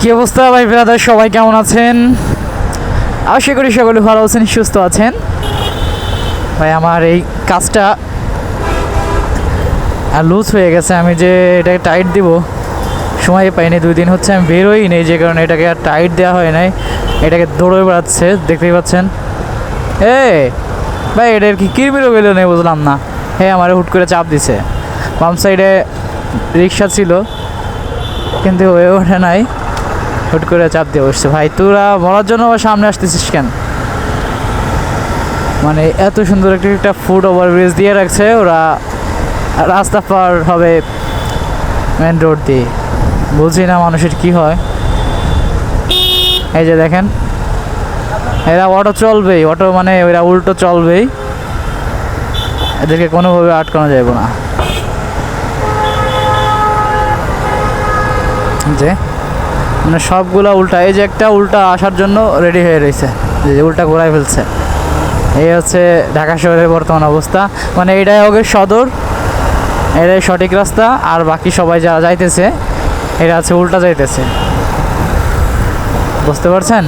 কি অবস্থা ভাই ব্রাদার? সবাই কেমন আছেন? আশা করি সকলে ভালো আছেন, সুস্থ আছেন। ভাই, আমার এই কাজটা লুজ হয়ে গেছে। আমি যে এটাকে টাইট দিব, সময় পাইনি, দুই দিন হচ্ছে আমি বেরোই নেই, যে কারণে এটাকে আর টাইট দেওয়া হয় নাই। এটাকে দৌড়ে বেড়াচ্ছে, দেখতেই পাচ্ছেন। এ ভাই, এটার কি কিরমিরও গেল নেই বুঝলাম না। হ্যাঁ আমার হুট করে চাপ দিছে। বাম সাইডে রিক্সা ছিল, কিন্তু হয়ে ওঠে নাই। হুট করে চাপ দিয়ে বসছে। ভাই, তোরা বলার জন্য আবার সামনে আসতেছিস কেন? মানে এত সুন্দর একটা একটা ফুড ওভার ব্রিজ দিয়ে রাখছে ওরা। রাস্তা পার হবে মেন রোড দিয়ে। বুঝি না মানুষের কি হয়। এই যে দেখেন, এরা অটো চলবেই। অটো মানে ওরা উল্টো চলবেই। এদেরকে কোনোভাবে আটকানো যাবে না। যে মানে সবগুলো উল্টা, এই যে একটা উল্টা আসার জন্য রেডি হয়ে রয়েছে যে উল্টা ঘোরায় ফেলছে। এই হচ্ছে ঢাকা শহরের বর্তমান অবস্থা। মানে এটাই হবে সদর, এটাই সঠিক রাস্তা, আর বাকি সবাই যারা যাইতেছে এটা আছে উল্টা যাইতেছে। বুঝতে পারছেন?